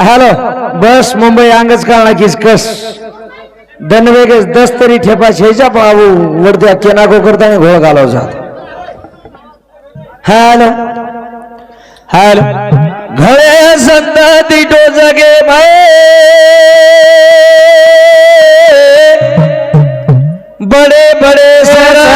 Hello बस मुंबई अंगच काढला की कस. दनवेगेस दस तरी ठेपा शेजा बाबू. वरत्या केनाको करताना घोळ घालव जात. हॅलो हॅलो घळे संत तिटो जगे माये बडे बडे सरा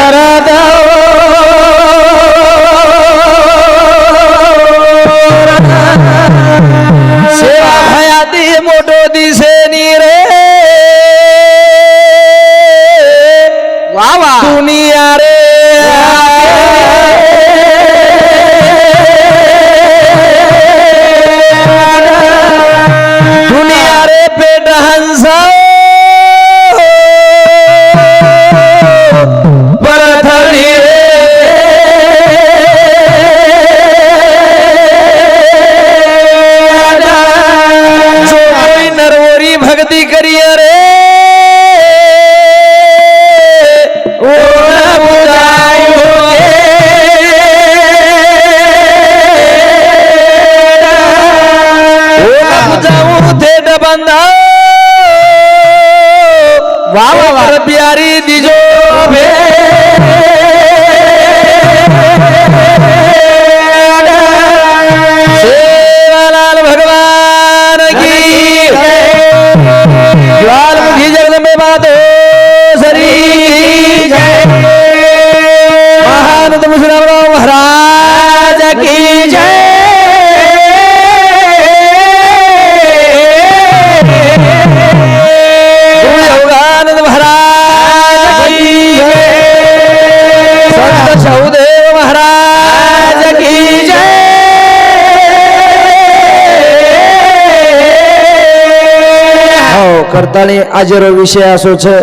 हो करताळी आजरो विषय असो છે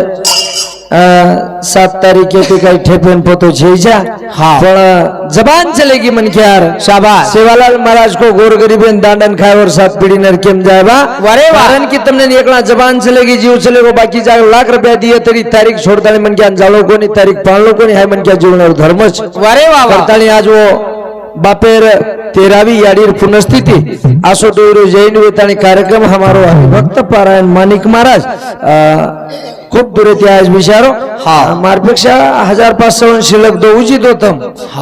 अ, सात तारीखे ते काही ठेपेन पोतो छेजा पण जबान चलेगी मन के यार शाबाश सेवालाल महाराज को गोर गरीबेन दांडन खाए और सात पीढ़ी नर केम जाए बा वारे वाह। कारण की तुमने एकला जबान चलेगी जीव चलेगो बाकी जाग लाख रुपया दिए तरी तारीख छोड़ताली मन क्या जालो कोणी तारीख पाळलो कोणी हाय मन क्या जीवनावर धर्मच वारे वा वा. करताळी आज वो बापेर तेरावी याडीर पुनस्थिती. आसो डोयरो जैन वेताणी कार्यक्रम हमारो भक्त पारायण माणिक महाराज खूप दूर येते आज विचारो. हा. मारपेक्षा हजार पाचशे वन शिल्लक दो उचित होतं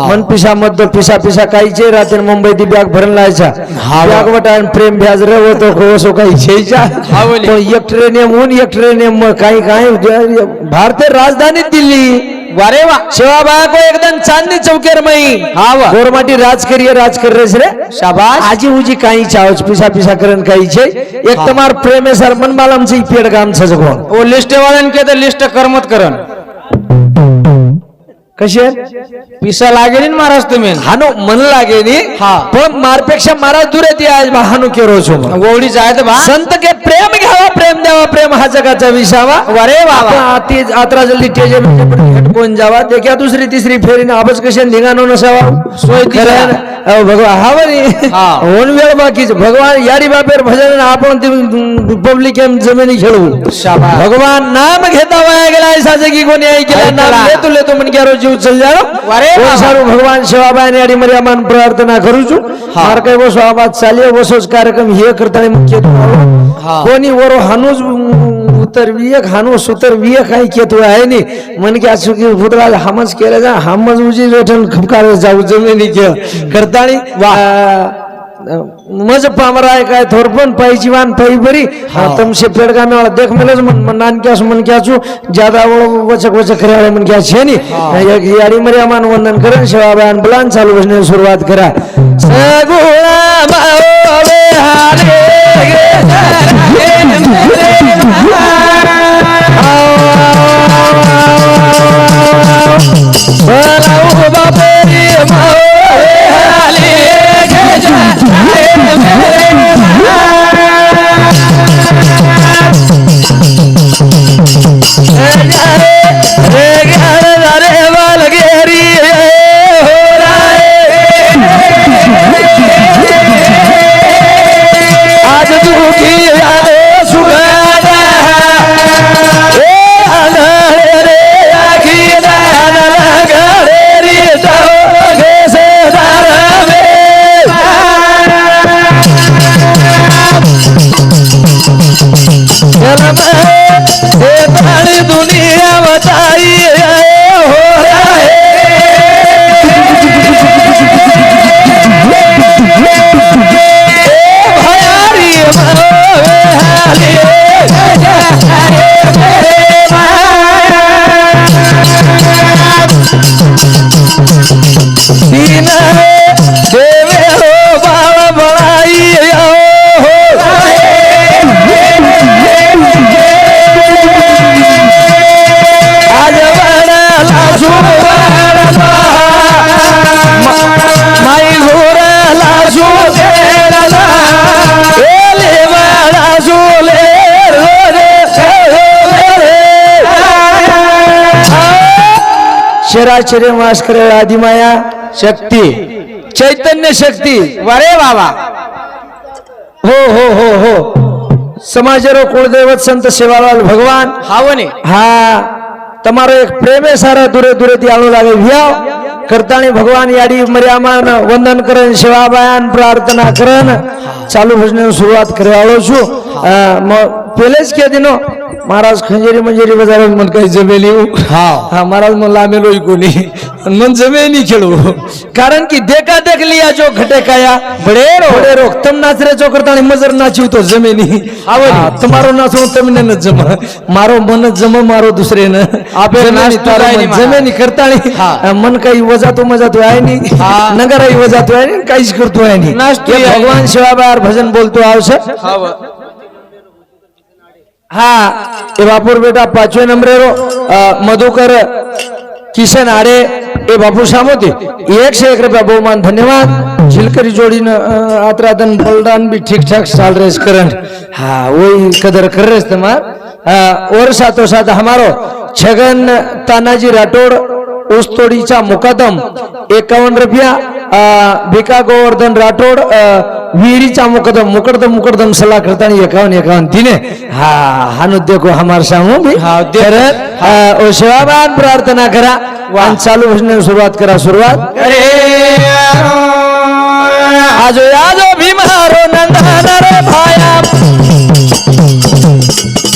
मन पिसा मध्य पिसा पिसा काहीचे रात्री मुंबई ती बॅग भरून लायचा. बॅग वटान प्रेम भ्याज रे होतो कोसो काही हा बोले. पण एक ट्रेन ऊन एक ट्रेन काही काही भारतीय राजधानी दिल्ली. वारे वा. शिवाबाया को एकदम चांदनी चौकेर मई हा वा. गोरमाटी राज करिए राज कर रेस रे. शाबाश आजी उजी काही चावच पिसा पिसा करन काही छे एक तमार प्रेम है. सर मन मालम से पेड़ गाम छ जगो ओ लिस्ट वाल्यान के तर लिस्ट करमत करण. कशे पिसा लागेल महाराज तुम्ही. हानो मन लागे नी हा. पण मारपेक्षा मारा दूर येते आज हानो केरो. गोवडी जायत बा. संत के प्रेम घ्यावा प्रेम द्यावा प्रेम हा जगाचा विसावा. अरे वा वा. आपण आती आत्रा जल्दी टेजे कोण जावा. देखा दुसरी तिसरी फेरी ना कशे धिंगाणो नसावा. सोय भगवान हा बरी. हा. होन वेळ बाकीच. भगवान यारी बापेर भजन आपण पब्लिक एम जमिनी खेळू. भगवान नाम घेता वाया गेला ऐसा जगी कोणी ऐकला. नाम लेतो लेतो मन જેવું થઈ જાય સારું ભગવાન સેવાભાઈ ની આડી મર્યામાં પ્રાર્થના કરું છું મારે કઈ વસો આ વાત ચાલીએ વસો જ કાર્યક્રમ હે કરતા મુખ્ય કોની વરો હાનું જ ઉતરવી એક હાનું સુતરવી એક કઈ કેતું હે નહીં મને કે આ શું કે ફૂટરા હામજ કેરે જા હામજ ઉજી રેઠણ ખમકારે જાવ જમે નહીં કે કરતાણી વાહ मज पामराय काय थोरपण पायची वान पायी बरी. तमसे पेडगा मेळा देख मेलच मन मन नानक्यास मन क्याचू ज्यादा वचक वचक करायला मन क्या छे नी. एक याडी मर्या मान वंदन करण शिवाबान बुलान चालू बसणे सुरुवात करा. सगुणा हारे शराशरी मास करे आदिमाया शक्ती चैतन्य शक्ती वरे बाबा हो हो हो हो સમાજરો કુળદેવત સંત સેવાલાલ ભગવાન हावने હા તમારો એક પ્રેમે સારા દૂરે દૂરેથી આવું લાગે વ્યાવ કરતાણી ભગવાન યાડી મર્યામાન વંદન કરન સેવાબાયન પ્રાર્થના કરન ચાલુ ભજન શરૂઆત કરવા આવ્યો છું मग पेलेच क्या दिनो महाराज खंजेरी मंजेरी बाजारात मन काही जमेली हा हा महाराज म्हणला आम्ही लोई कोणी मन जमेली खेळू कारण की देखा देख लिया जो घटे काया बडे रो बडे तम नाचरे जो करता आणि मजर नाची होतो जमेनी आवड तुम्हारो नाचो तमने न जम मारो मन जम मारो दुसरे न आपे जमेनी करता आणि मन काही वजातो मजातो आहे नी नगराई वजातो आहे काहीच करतो आहे नी भगवान शिवाबार भजन बोलतो आवश्यक હા એ બાપુર બેટા પાંચવે નંબરે રો અ, મધુકર કિશન આરે એ બાપુ સામોથી એકસો એક રૂપિયા બહુમાન ધન્યવાદ झिलकरी जोडीनं अं, आत्रादन बलदान भी ठीक ठाक चाल रहे इस करंट हाँ वही कदर कर रहे थे मार हाँ, और साथों साथ हमारो छगन तानाजी राठोड ऊसतोडीचा मुकादम एकावन्न रुपया अं, भिका गोवर्धन राठोड विहिरीचा मुकदम मुकडदम मुकडदम सल्ला करताना एकावन्न एकावन्न तिने हा हा देखो हमार सामू भी हा, ओ सेवाबान प्रार्थना करा वान चालू भजन सुरुवात करा सुरुवात अरे आजो आजो भीमारो नंदन रे भाया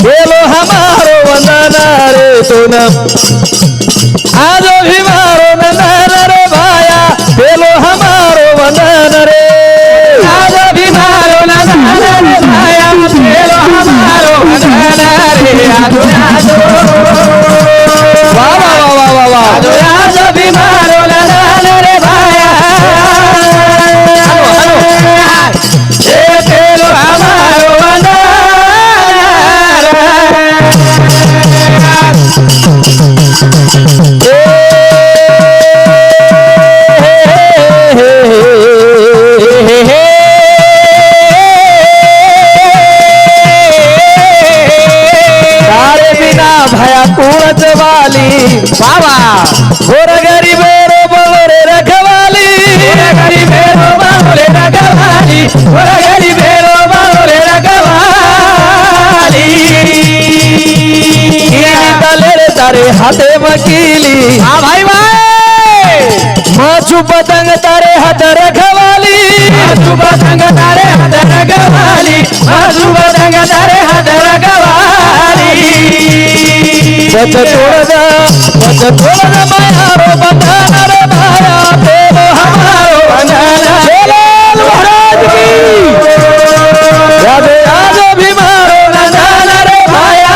बोलो हमारो वंदन रे तुन आजो भीमारो वंदन रे। आजो भीमारो नंदन रे भाया बोलो हमारो वंदन रे आजो आजो। वाह वाह वाह वाह वाह वाह आजो आजो भीमारो रखवाली बाबा. गोर गरीब बोरे रखवाली. गरीब बोरे रखवाली. गोर गरीब बोरे रखवाली. तलेर तारे हाते वकीली. हा भाई भाई. माचू पतंग तारे हात रखवाली. माचू पतंग वच तोड़ वच तोड़ माया रो बंधन माया प्रेम हमारो बंधन चलो महाराज की। राधे आज भी मारो नंदन माया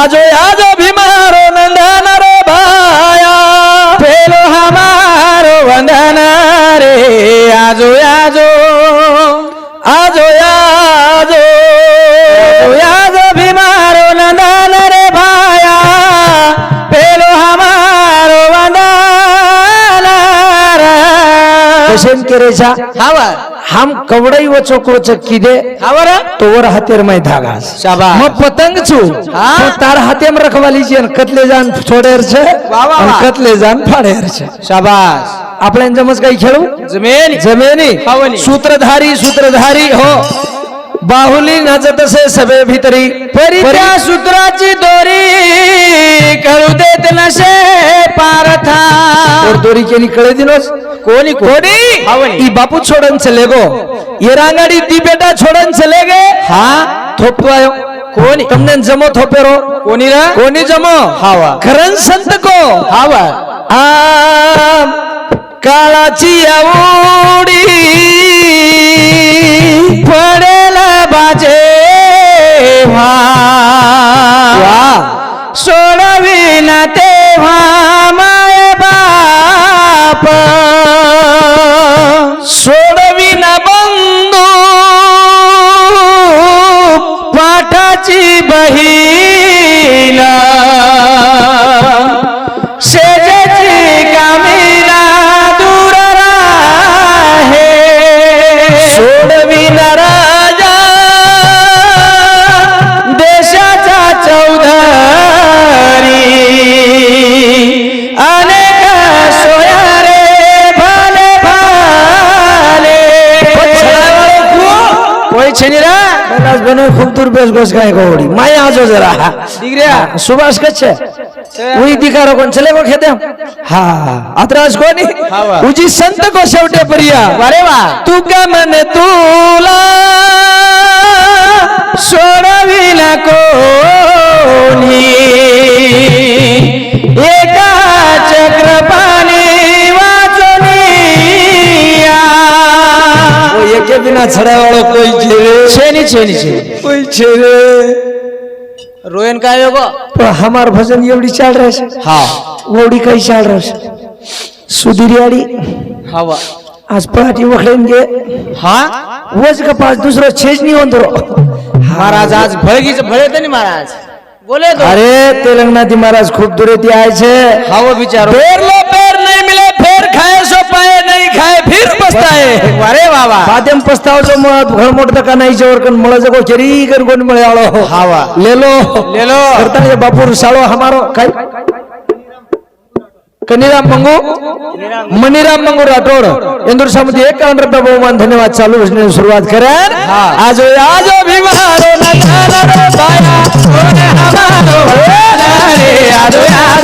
आजो यार કશન કરે છે खावा हम कवड़ई वचो को चक्की दे खावर तो वर हातेर माय धागा शाबाश. मग पतंग છું હા. તો તાર હાથેમ રખવાલી છે અને કતલે જાન છોડેર છે વાહ, વાહ, અને વાહ. કતલે જાન ફાડેર છે शाबाश આપણે એમ જમસ કઈ ખેડું जमेन जमेनी हवनी. सूत्रधारी सूत्रधारी हो बाहुली नाचत असे सभे भितरी परी त्या सूत्राची दोरी कळू देत नसे पारथा और दोरी केली कळे दिनोस कोनी कोनी? ई बापू छोड़न चले गो। ये रांगाड़ी दी बेटा छोड़न चले गए। हाँ? थोपवायो कोनी? तुमने जमो थोपेरो कोनी रा? कोनी जमो? हावा। करन संत को। हावा। आम काला चिया आवडी पडेला बाजे। सुरेश घोष गायकवाड़ी माई आज जरा. सुभाष कच्छ. वही दिखा रखो चले वो खेते हाँ. अतराज को नहीं उजी संत को शेवटे परिया. अरे वाह तू का मन तूला? सोडविला कोणी? एका કે બિના છડાવાળો કોઈ છે છે ની છે ની છે કોઈ છે રે રોયન કાયો કો પણ હમાર ભજન એવડી ચાલ રહે છે. હા. ઓડી કઈ ચાલ રહે છે? સુધીરિયાડી હાવા आज पहाटी वखडेंगे हा वज का पास दुसरं छेज नाही वंदरो महाराज आज भळगीच भळेत नाही महाराज बोले अरे तेलंगणा ती महाराज खूप दूर ती आहे छे हाव बिचारो पेरलो नाही खाय फिर पस्ताय. अरे बाबा पाद्यम पस्तावचं मत घर मोठं का नाही जेवर कन मळाचं जगो चरी कन कोण मिळालो हावा. लेलो. लेलो. करता बापूर साळो हमारो. काय? कनिराम मंगू? मनिराम मंगू राठोड. इंदूर समिती एक कारण रुपया बहुमान धन्यवाद. चालू असण्याची सुरुवात करेन. आज आज अभिमान आज आज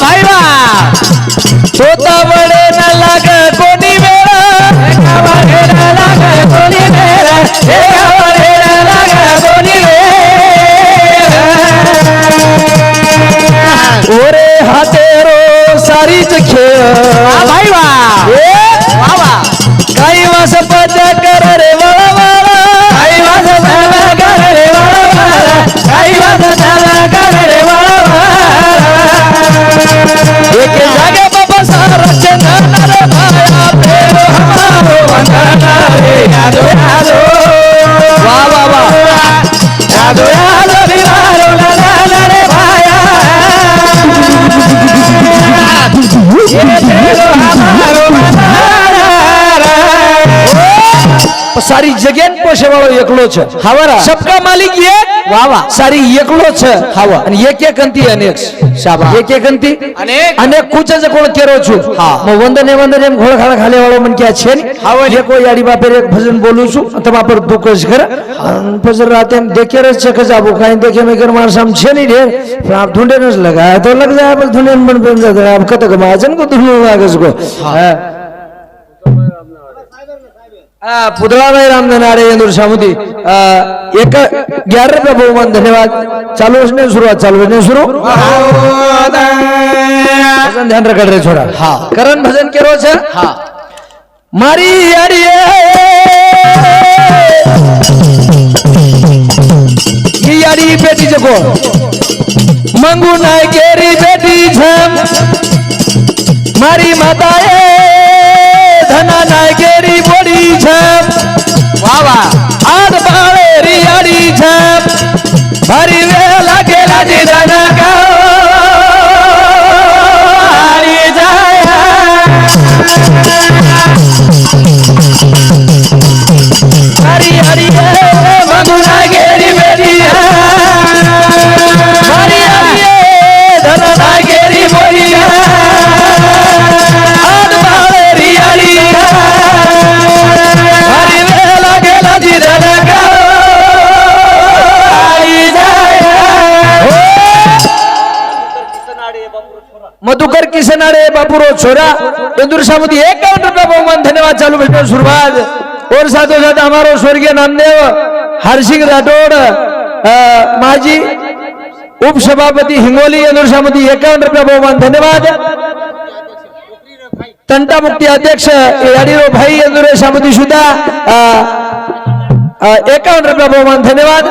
भाई वा. तोता वडे न लाग कोणी वेळा. एका वडे न लाग कोणी वेळा. एका वडे न लाग कोणी वेळा. ओरे हातेरो सारीच जागे बाबा सारा चंदन रे माया प्रेम हमारो वंदन रे यादो यादो वा वा वा यादो यादो बिवारो ला ला ला रे भाया ये तेरो हमारो સારી જગ્યા પોષે વાળો એકલો છે હાવરા સબકા માલિક એક વાવા સારી એકલો છે હાવા અને એક એક અંતી અનેક શાબા એક એક અંતી અનેક. અનેક કુચ જ કોણ કેરો છું હા વંદન એ વંદન એમ ઘોળ ખાડા ખાલે વાળો મને ક્યાં છે ને હાવા એ કોઈ યાડી બાપે એક ભજન બોલું છું તમારા પર દુઃખ જ ખરા અને પછી રાતે એમ દેખે જ છે કે જાબુ કાંઈ દેખે મેં ઘર માણસ આમ છે નહીં ઢેર પણ આપ ઢૂંઢે ન જ લગાય તો લગ જાય પણ ઢૂંઢે પણ બન જાય આપ કતક માજન કો ઢૂંઢ લાગે છે કો હા पुतळाबाई राम धनाडे यांदूर शामुती एक ग्यारह बहुमान धन्यवाद चालू असणे सुरुवात चालू असणे सुरू ध्यान रखड रे छोडा हा करण भजन केलो छे हा मारी यारी ये यारी बेटी जको मंगू नाय केरी बेटी छ मारी माता ए किसनाडे बापूरो छोरा इंदुरशामध्ये एकावन्न रुपया बहुमान धन्यवाद चालू भेटो सुरुवात और साथो साथ हमारो स्वर्गीय नामदेव हरसिंग राठोड अ, माजी उपसभापती हिंगोली इंदुरशामध्ये एकावन्न रुपया बहुमान धन्यवाद। तंटामुक्ती अध्यक्ष याडीरो भाई इंदुरशामध्ये सुद्धा अ, अ, एकावन्न रुपया बहुमान धन्यवाद।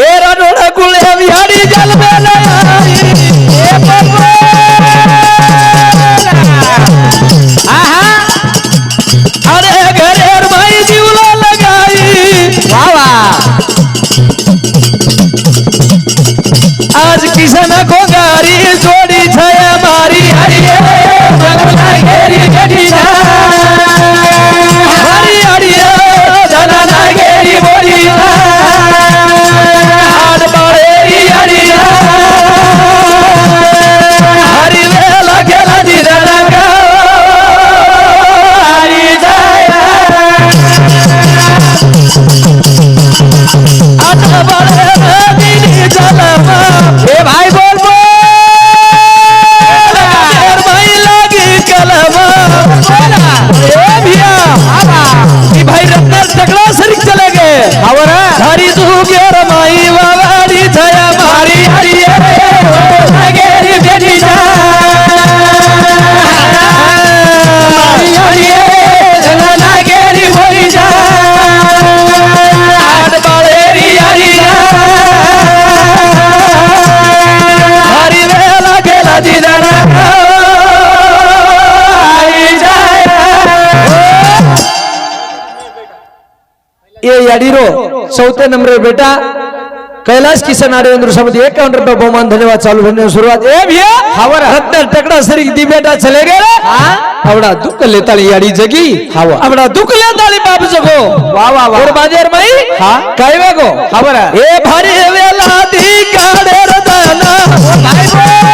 ए राठोडा कुळे बिहारी जलमेला ए बाबा आहा अरे घरेर भाई जीवला लगाई वा वा आज किसन को गारी जोड़ी छया मारी हरी जंगला चौथे नंबर बेटा कैलाश किसन आर्येंद्र समिति एकावन्न रुपये बहुमान धन्यवाद चालू होने की शुरुआत। ए भैया हवर। हत्तर टकड़ा सरी दी बेटा चले गए आवड़ा दुख लेताली याडी जगी। हावा. आवड़ा दुख लेताली बाप जगो। वाह वाह वाह। और बाजेर माई हा. काय वेगो? हावर। ए भारी वेला दी काढे रदाना। भाई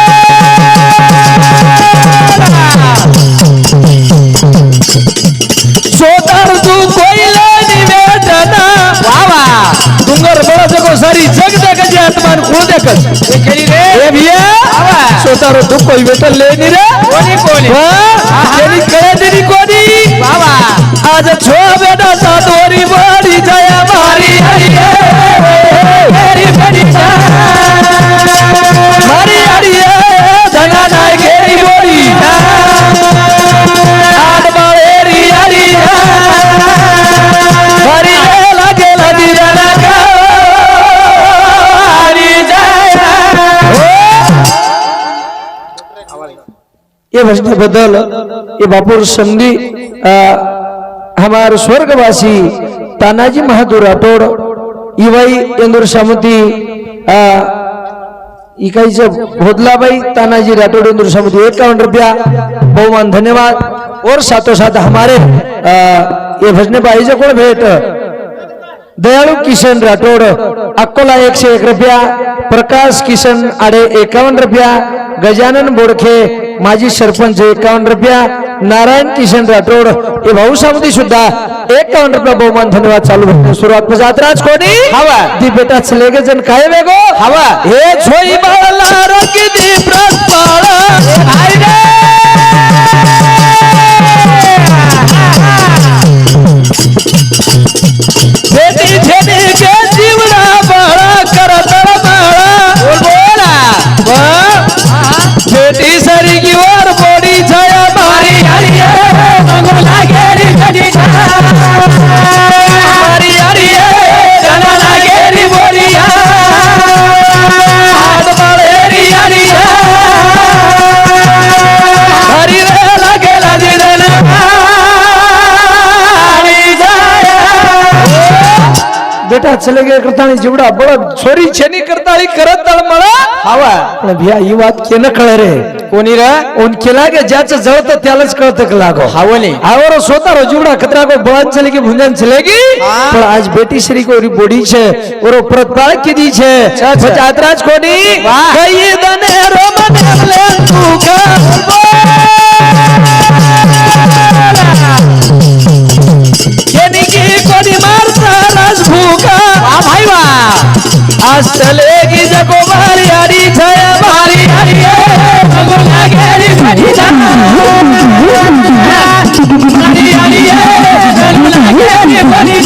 बड़ा जगो सारी जग जग जे आत्मान कोण देखत हे केली रे ए भिया आवा. सोतारो तू कोई बेटल ले नी रे कोणी कोणी वा तेरी कळे तेरी कोणी वावा ये बदल ये बापुर हमार स्वर्गवासी तानाजी महादूर राठोड इवाई इंदूर सामती इकाईचं भोदलाबाई तानाजी राठोड इंदूर सामती एकावन्न रुपया बहुमान धन्यवाद. और साथो साथ हमारे आ, ये भजने बाईचे कोण भेट? दयाळू किशन राठोड अकोला एकशे एक रुपया प्रकाश किशन आडे एकावन्न रुपया गजानन बोडखे माजी सरपंच एकावन्न रुपया नारायण किशन राठोड हे भाऊ सामती सुद्धा एकावन्न रुपया बहुमान धन्यवाद चालू होते सुरुवात जात्राज कोणी हवा. दी बेटा चले गे जण काय वेगो हवा. हे दी प्रत बेटा चले गए करतानी जीवडा बळ छोरी छेनी करताळी करत तळमळा हवा पण भिया ही बात केनं कळ रे कोणी रे उन केला गे ज्याचं जळतं त्यालाच कळतं का लागो हावले आवरो सोता रो जुड़ा खतरा को बळान चलेगी भुंजन चलेगी हाँ। पर आज बेटी श्री को री बोडी छे और प्रतपाळ किदी छे अच्छा, अच्छा। जात्राज कोणी वाह। कई दने रो मने तू का केनी की राज भूका वा भाई वा. आज चलेगी जगो मारी हरी छाया मारी हरी जगो लागेरी भजन हरी हरी जगो लागेरी भजन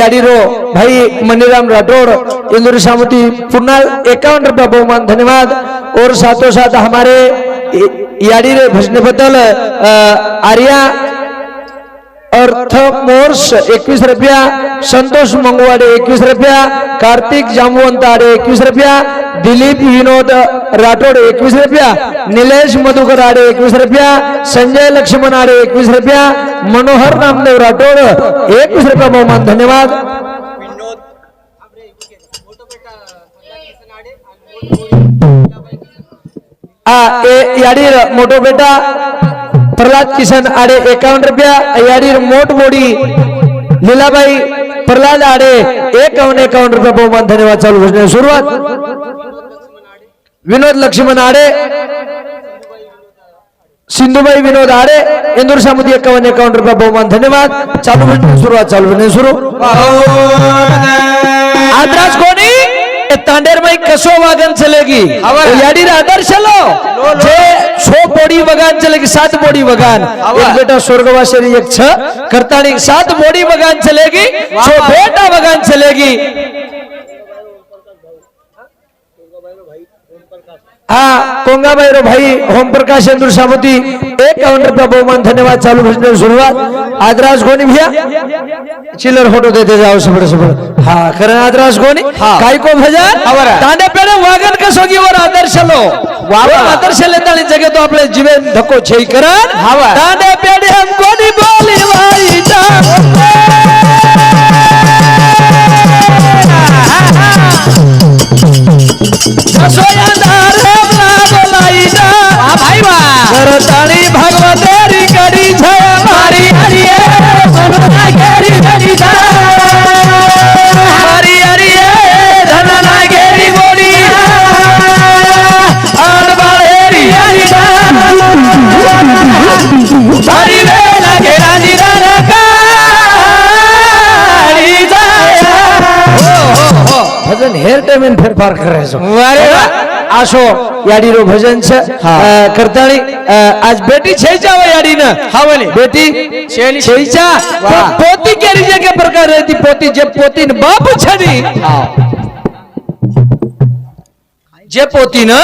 याडीरो भाई मनीराम राठौड़ इंदुर सामुती पुन्हा एकावन रुपया बहुमान धन्यवाद. और साथों साथ हमारे याडी रे भजने बद्दल अ, आर्या अर्थ मोर्स एकवीस रुपया. संतोष मंगवाडे एकवीस रुपया. कार्तिक जामवंत आडे एकवीस रुपया. दिलीप विनोद राठोड एकवीस रुपया. निलेश मधुकर आडे एकवीस रुपया. संजय लक्ष्मण आडे एकवीस रुपया. मनोहर नामदेव राठोड एकवीस रुपया. बहुमान धन्यवाद. आ ए याडीर मोठो बेटा प्रल्हाद किसन आडे एकावन्न रुपया याडीर मोठ मोडी लीलाबाई प्रल्हाद आडे एकावन्न एकावन्न रुपया बहुमान धन्यवाद चालू घोषणे सुरुवात विनोद लक्ष्मण आडे सिंधुबाई विनोद आडे इंदूर सामुदी एकावन्न एकावन्न रुपया बहुमान धन्यवाद। चालू घोषणे सुरुवात चालू घोषणे सुरू आदराज कोणी ए तांडेर माई कसो वागन चलेगी? हवर. याडी आदर्श लो जे छो बोडी वगान चलेगी सात बोडी वगान एक बेटा स्वर्गवासी एक छ सात बोडी वगान चलेगी छो बेटा वगान चलेगी हा कोंगाबाई रो भाई ओम प्रकाश इंदूर सामुती एकावन्न रुपया बहुमान धन्यवाद चालू घोषणे सुरुवात. आदराज कोणी भैया चिल्लर फोटो देते जाओ सबड़ सबड़ हा खरं आदराज कोणी काय को भजन? हवर. तांडे पेडे वागन कसोगीवर आदर्श लो वावर आदर्श लेतानी जगे तो आपले जीवन धक्को छई करन. हवर. तांडे पेडे हम कोणी बोली हमला बोलाईटा भरताणी भगवतेरी करी झळ मारी हरिये धनना घेरी धनी झळ घेरी बोली अनबाळ हेरी हरी हरी वेला हो, हो, हो. भजन हेर टाइम फेरफार करायचो. अरे આશો યાડીનો ભજન છે અ, કરતાળી અ, આજ બેટી છે જાવ યાડી ને હાવલી. બેટી છેલી. છે જા વાહ. પોતી કેરી જે કે પ્રકાર રહેતી પોતી જે પોતી ને બાપ છે ની જે પોતી ને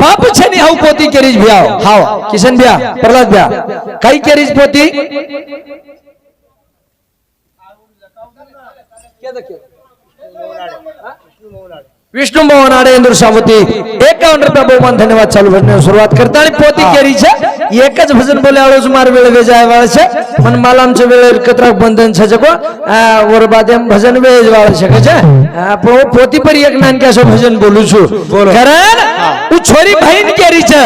બાપ છે ની હાવ પોતી કેરી જ ભ્યાવ હાવ કિશન ભ્યા પ્રહલાદ ભ્યા કઈ કેરી જ પોતી विष्णू मोहन आडे इंदूर सावती एकावन्न रुपया बहुमान धन्यवाद चालू भजन सुरुवात करता आणि पोती केरीच्या एकच भजन बोले बोल्यावेळेस मार वेळ वेजाय वाळशे पण मला आमच्या वेळ एकत्र बंधन छे को वरबादेम भजन वेज वाळशे कशे पोती पर एक नान कैसे भजन बोलू छु. कारण तू छोरी बहन केरी छ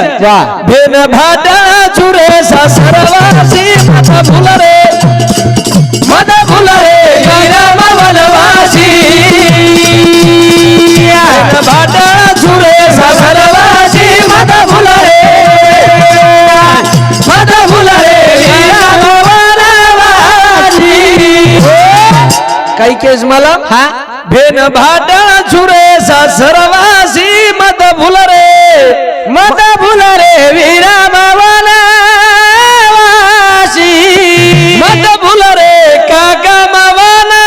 भेन भादा चुरे सा रे. काही केस मला? हा? भेन भाट झुरे सर्वासी मत भुल रे मत भुल रे विरा मावाला मत भुल रे काका मावाना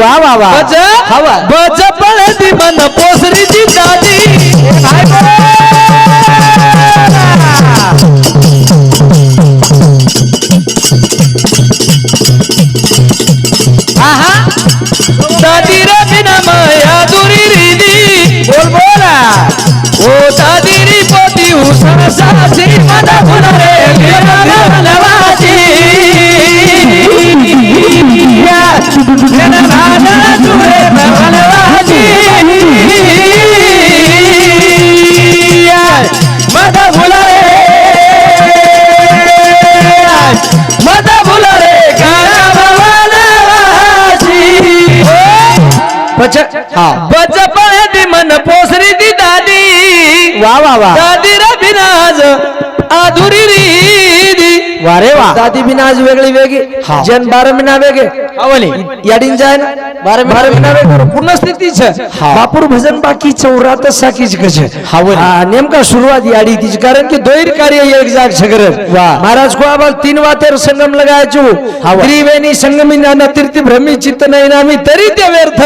वा वा वा. बज हवा. बज पळती मन पोसरीची दादी काय তাদের বিনা মায়া দূরি রিদি বলব না। ও তাদের পতি উষা সাথী মাদা ভুলারে वा वा वा. दादी रबिनाज आधुरी रीदी वा रे वा. दादी बिनाज वेगळी वेगळी. हा. जन बारा मिना वेगळे. आवली याडीन जाय ना पूर्ण स्थितीच हा. बापूर भजन बाकी चौरात साकीच कच हा, बोल. नेमका सुरुवात याडी तिची. कारण की दोईर कार्य एक जाग सगर वा. महाराज को आबाल तीन वातेर संगम लगायचो. त्रिवेणी संगमी नाना तीर्थ भ्रमी चित्त नाही नामी तरी ते व्यर्थ.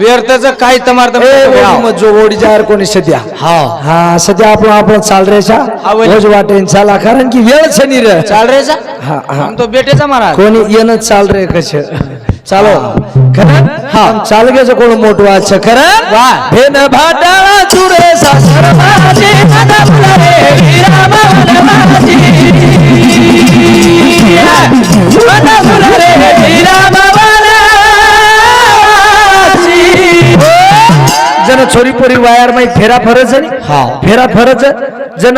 व्यर्थच काय तमार ए, ओढी मत जो ओढी जायर कोणी सध्या? हा. हा सध्या आपण आपण चाल रेचा हा. रोज वाटेन चाला कारण की वेळ शनी रे. चाल रे जा हा हा. तो बेटेचा महाराज. कोणी येणं चाल रे कश? चालो. खरं? हा चाल घ्यायचं कोण मोठं वाच खरं? वा. हे न. जन छोरी पोरी वायर माई फेरा फरज हा. फेरा फरज. जन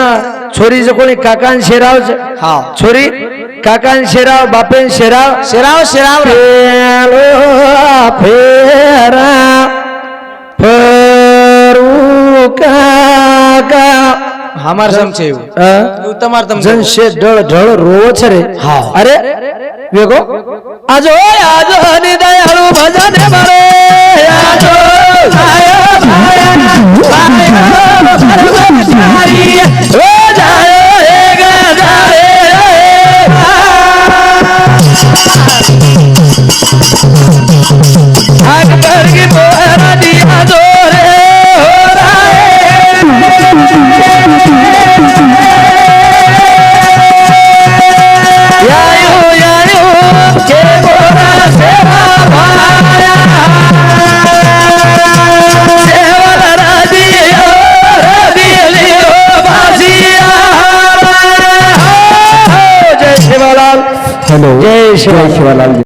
छोरीचं कोणी काकान शेराव हा. छोरी? काकान शेराव बापेन शेराव शिराव शिराव रे. फेलो फेरा फरू काका हमार समचे अ? तमार तम जन शे ढळ ढळ रोच रे हा. अरे वेगो आज होय आज हनी दयाळू भजन बरे आज जाय भाया, भाया, भरमचारी, ओ जाय जय शिवलाल हॅलो जय शिवलाल शिवालाल